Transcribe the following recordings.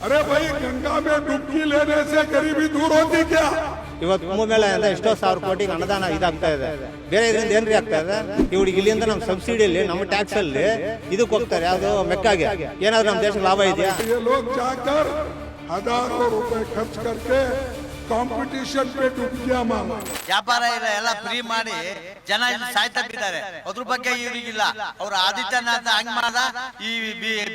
अरे भाई गंगा में डुबकी लेने से गरीबी दूर होती क्या ಇವತ್ತು ಕುಂಭಮೇಳ ಅಂತ ಎಷ್ಟೋ ಸಾವಿರ ಕೋಟಿಗೆ ಅನುದಾನ ಇದಾಗ್ತಾ ಇದೆ ಬೇರೆ ಇದರಿಂದ ಏನ್ರಿ ಆಗ್ತಾ ಇದೆ ಇವ್ರಿಗೆ ಇಲ್ಲಿಂದ ನಮ್ಮ ಸಬ್ಸಿಡಿಯಲ್ಲಿ ನಮ್ಮ ಟ್ಯಾಕ್ಸ್ ಅಲ್ಲಿ ಇದಕ್ಕೆ ಹೋಗ್ತಾರೆ ಯಾವುದು ಮೆಕ್ಕಾಗೆ ಏನಾದ್ರು ನಮ್ಮ ದೇಶಕ್ಕೆ ಲಾಭ ಇದೆಯಾ ये लोग जाकर ಕಾಂಪಿಟೇಷನ್ ಉದ್ಯಮ ವ್ಯಾಪಾರ ಇಲ್ಲ ಎಲ್ಲ ಫ್ರೀ ಮಾಡಿ ಜನ ಇಲ್ಲಿ ಸಾಯ್ತಾ ಅದ್ರ ಬಗ್ಗೆ ಇವ್ರಿಗಿಲ್ಲ ಅವ್ರ ಆದಿತ್ಯನಾಥ ಹಂಗ್ ಮಾಡ ಈ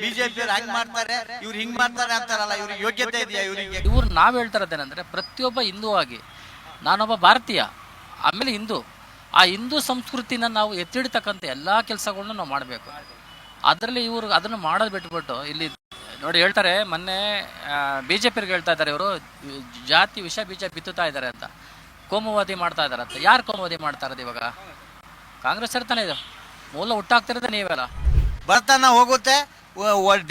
ಬಿಜೆಪಿ ಹಂಗ್ ಮಾಡ್ತಾರೆ ಇವ್ರು ಹಿಂಗ್ ಮಾಡ್ತಾರೆ ಅಂತಾರಲ್ಲ ಇವ್ರಿಗೆ ಯೋಗ್ಯತೆ ಇದೆಯಾ ಇವ್ರಿಗೆ ಇವ್ರು ನಾವ್ ಹೇಳ್ತಾ ಇರೋದೇನಂದ್ರೆ ಪ್ರತಿಯೊಬ್ಬ ಹಿಂದೂ ಆಗಿ ನಾನೊಬ್ಬ ಭಾರತೀಯ ಆಮೇಲೆ ಹಿಂದೂ ಆ ಹಿಂದೂ ಸಂಸ್ಕೃತಿನ ನಾವು ಎತ್ತಿಡ್ತಕ್ಕಂಥ ಎಲ್ಲ ಕೆಲಸಗಳನ್ನ ನಾವು ಮಾಡಬೇಕು. ಅದರಲ್ಲಿ ಇವರು ಅದನ್ನು ಮಾಡೋದು ಬಿಟ್ಬಿಟ್ಟು ಇಲ್ಲಿ ನೋಡಿ, ಹೇಳ್ತಾರೆ, ಮೊನ್ನೆ ಬಿ ಜೆ ಪಿರ್ಗೆ ಹೇಳ್ತಾ ಇದ್ದಾರೆ ಇವರು, ಜಾತಿ ವಿಷ ಬೀಜ ಬಿತ್ತುತ್ತಾ ಇದ್ದಾರೆ ಅಂತ. ಕೋಮುವಾದಿ ಮಾಡ್ತಾ ಇದ್ದಾರೆ ಅಂತ. ಯಾರು ಕೋಮುವಾದಿ ಮಾಡ್ತಾ ಇರೋದು ಇವಾಗ? ಕಾಂಗ್ರೆಸ್ ಇರ್ತಾನೆ ಇದು. ಮೂಲ ಹುಟ್ಟಾಗ್ತಿರೋದೇ ನೀವೆಲ್ಲ. ಬರ್ತಾನ ಹೋಗುತ್ತೆ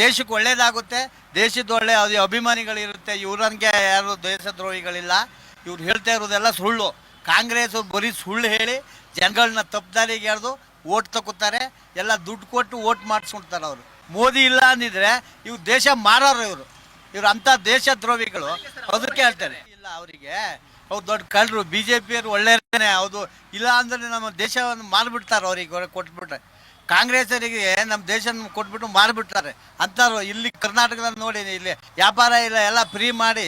ದೇಶಕ್ಕೆ ಒಳ್ಳೇದಾಗುತ್ತೆ, ದೇಶದ ಒಳ್ಳೆ ಅದು ಅಭಿಮಾನಿಗಳಿರುತ್ತೆ, ಇವ್ರಂಗೆ ಯಾರು ದೇಶದ್ರೋಹಿಗಳಿಲ್ಲ. ಇವ್ರು ಹೇಳ್ತಾ ಇರೋದೆಲ್ಲ ಸುಳ್ಳು. ಕಾಂಗ್ರೆಸ್ ಬರೀ ಸುಳ್ಳು ಹೇಳಿ ಜನಗಳನ್ನ ತಪ್ಪದಾರಿಗೆ ಎಳೆದು ಓಟ್ ಎಲ್ಲ ದುಡ್ಡು ಕೊಟ್ಟು ಓಟ್ ಮಾಡಿಸ್ಕೊಡ್ತಾರೆ ಅವರು ಮೋದಿ ಇಲ್ಲ ಅಂದಿದ್ರೆ ಇವ್ ದೇಶ ಮಾರೋರು ಇವರು. ಇವ್ರು ಅಂಥ ದೇಶದ್ರೋಹಿಗಳು ಅದಕ್ಕೆ ಹೇಳ್ತಾರೆ ಇಲ್ಲ ಅವರಿಗೆ. ಅವ್ರು ದೊಡ್ಡ ಕಳ್ಳರು. ಬಿ ಜೆ ಒಳ್ಳೆಯದೇ ಹೌದು. ಇಲ್ಲ ಅಂದ್ರೆ ನಮ್ಮ ದೇಶವನ್ನು ಮಾರ್ಬಿಡ್ತಾರೆ ಅವ್ರಿಗೆ. ಕೊಟ್ಬಿಟ್ರೆ. ಕಾಂಗ್ರೆಸ್ಸರಿಗೆ ನಮ್ಮ ದೇಶ ಕೊಟ್ಬಿಟ್ಟು ಮಾರಿಬಿಡ್ತಾರೆ ಅಂತಾರು ಇಲ್ಲಿ ಕರ್ನಾಟಕದಲ್ಲಿ ನೋಡಿ ಇಲ್ಲಿ ವ್ಯಾಪಾರ ಇಲ್ಲ ಎಲ್ಲ ಫ್ರೀ ಮಾಡಿ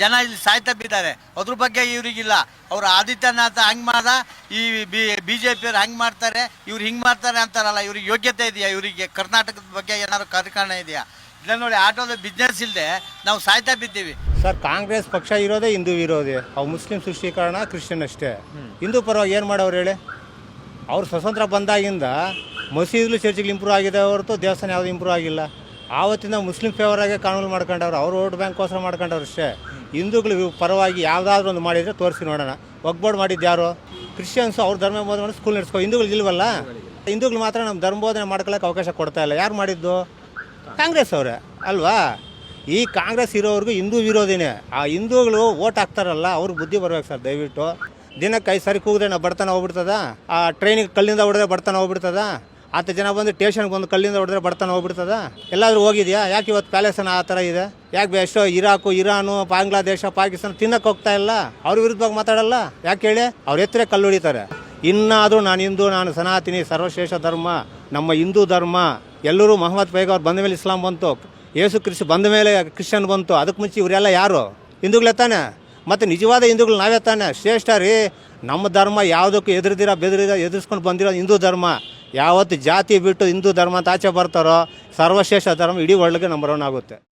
ಜನ ಇಲ್ಲಿ ಸಾಯ್ತಾ ಬಿದ್ದಾರೆ. ಅದ್ರ ಬಗ್ಗೆ ಇವರಿಗಿಲ್ಲ. ಅವ್ರು ಆದಿತ್ಯನಾಥ ಹಂಗೆ ಮಾಡ ಈ ಬಿ ಜೆ ಪಿಯವ್ರು ಹಂಗೆ ಮಾಡ್ತಾರೆ ಇವ್ರು ಹಿಂಗೆ ಮಾಡ್ತಾರೆ ಅಂತಾರಲ್ಲ ಇವ್ರಿಗೆ ಯೋಗ್ಯತೆ ಇದೆಯಾ? ಇವರಿಗೆ ಕರ್ನಾಟಕದ ಬಗ್ಗೆ ಏನಾದ್ರು ಕಾರ್ಯಕ್ರಮ ಇದೆಯಾ? ಇಲ್ಲ ನೋಡಿ ಆಟೋದ ಬಿಸ್ನೆಸ್ ಇಲ್ಲದೆ ನಾವು ಸಾಯ್ತಾ ಬಿದ್ದೀವಿ. ಸರ್ ಕಾಂಗ್ರೆಸ್ ಪಕ್ಷ ಇರೋದೇ ಹಿಂದೂ ವಿರೋಧಿ ಅವು ಮುಸ್ಲಿಂ ಸೃಷ್ಟೀಕರಣ ಕ್ರಿಶ್ಚಿಯನ್ ಅಷ್ಟೇ. ಹಿಂದೂ ಪರವಾಗಿ ಏನು ಮಾಡೋರು ಹೇಳಿ? ಅವ್ರು ಸ್ವತಂತ್ರ ಬಂದಾಗಿಂದ ಮಸೀದ್ಲು ಚರ್ಚ್ಗಳು ಇಂಪ್ರೂವ್ ಆಗಿದೆ ಹೊರತು ದೇವಸ್ಥಾನ ಯಾವುದು ಇಂಪ್ರೂವ್ ಆಗಿಲ್ಲ. ಆವತ್ತಿಂದ ಮುಸ್ಲಿಂ ಫೇವರ್ ಆಗಿ ಕಾನೂನು ಮಾಡ್ಕೊಂಡವ್ರು, ಅವ್ರು ವೋಟ್ ಬ್ಯಾಂಕ್ಗೋಸ್ಕರ ಮಾಡ್ಕೊಂಡವ್ರು ಅಷ್ಟೇ. ಹಿಂದೂಗಳು ಪರವಾಗಿ ಯಾವುದಾದ್ರೂ ಒಂದು ಮಾಡಿದರೆ ತೋರಿಸಿ ನೋಡೋಣ. ಒಗ್ಬೋರ್ಡ್ ಮಾಡಿದ್ದು ಯಾರು? ಕ್ರಿಶ್ಚಿಯನ್ಸು, ಅವ್ರ ಧರ್ಮ ಬೋಧನೆ ಸ್ಕೂಲ್ ನಡೆಸ್ಕೊ ಹಿಂದೂಗಳು ಇಲ್ವಲ್ಲ? ಹಿಂದೂಗಳು ಮಾತ್ರ ನಮ್ಮ ಧರ್ಮ ಬೋಧನೆ ಮಾಡ್ಕೊಳ್ಳೋಕೆ ಅವಕಾಶ ಕೊಡ್ತಾ ಇಲ್ಲ. ಯಾರು ಮಾಡಿದ್ದು? ಕಾಂಗ್ರೆಸ್ ಅವರೇ, ಅಲ್ವಾ? ಈ ಕಾಂಗ್ರೆಸ್ ಇರೋವ್ರಿಗೂ ಹಿಂದೂ ವಿರೋಧಿನೇ. ಆ ಹಿಂದೂಗಳು ಓಟ್ ಹಾಕ್ತಾರಲ್ಲ ಅವ್ರಿಗೆ ಬುದ್ಧಿ ಬರ್ಬೇಕು ಸರ್, ದಯವಿಟ್ಟು. ದಿನಕ್ಕೆ ಐದು ಸರಿ ಕೂಗಿದ್ರೆ ನಾವು ಬಡತನ ಹೋಗ್ಬಿಡ್ತದ? ಆ ಟ್ರೈನಿಗೆ ಕಲ್ಲಿಂದ ಹೊಡೆದ್ರೆ ಬಡತನ ಹೋಗ್ಬಿಡ್ತದ? ಹತ್ತು ಜನ ಬಂದು ಟೇಷನ್ಗೆ ಬಂದು ಕಲ್ಲಿಂದ ಹೊಡೆದ್ರೆ ಬಡತನ ಹೋಗ್ಬಿಡ್ತದ? ಎಲ್ಲಾದರೂ ಹೋಗಿದ್ಯಾ? ಯಾಕೆ ಇವತ್ತು ಪ್ಯಾಲೇಸನ ಆ ಥರ ಇದೆ? ಯಾಕೆ ಎಷ್ಟೋ ಇರಾಕು, ಇರಾನು, ಬಾಂಗ್ಲಾದೇಶ, ಪಾಕಿಸ್ತಾನ ತಿನ್ನಕ್ಕೆ ಹೋಗ್ತಾ ಇಲ್ಲ? ಅವ್ರ ವಿರುದ್ಧವಾಗಿ ಮಾತಾಡಲ್ಲ? ಯಾಕೆ ಹೇಳಿ? ಅವ್ರ ಎತ್ತರೆ ಕಲ್ಲು ಹೊಡಿತಾರೆ. ಇನ್ನಾದರೂ ನಾನು ಹಿಂದೂ, ನಾನು ಸನಾತಿನಿ ಸರ್ವಶ್ರೇಷ್ಠ ಧರ್ಮ, ನಮ್ಮ ಹಿಂದೂ ಧರ್ಮ, ಎಲ್ಲರೂ ಮೊಹಮ್ಮದ್ ಪೈಗ ಅವ್ರು ಬಂದ ಮೇಲೆ ಇಸ್ಲಾಂ ಬಂತು. ಯೇಸು ಕ್ರಿಸ್ತ ಬಂದ ಮೇಲೆ ಕ್ರಿಶ್ಚಿಯನ್ ಬಂತು. ಅದಕ್ಕೆ ಮುಂಚೆ ಇವರೆಲ್ಲ ಯಾರು? ಹಿಂದೂಗಳೇ ತಾನೆ? ಮತ್ತು ನಿಜವಾದ ಹಿಂದೂಗಳು ನಾವೇ ತಾನೆ? ಶ್ರೇಷ್ಠ ರೀ. ನಮ್ಮ ಧರ್ಮ ಯಾವುದಕ್ಕೂ ಎದುರಿದಿರ ಬೆದರಿದ ಎದುರಿಸ್ಕೊಂಡು ಬಂದಿರೋ ಹಿಂದೂ ಧರ್ಮ. ಯಾವತ್ತು ಜಾತಿ ಬಿಟ್ಟು ಹಿಂದೂ ಧರ್ಮ ಅಂತ ಆಚೆ ಬರ್ತಾರೋ ಸರ್ವಶ್ರೇಷ್ಠ ಧರ್ಮ ಇಡೀ ಒಳಗೆ ನಂಬರ್ ಒನ್ ಆಗುತ್ತೆ.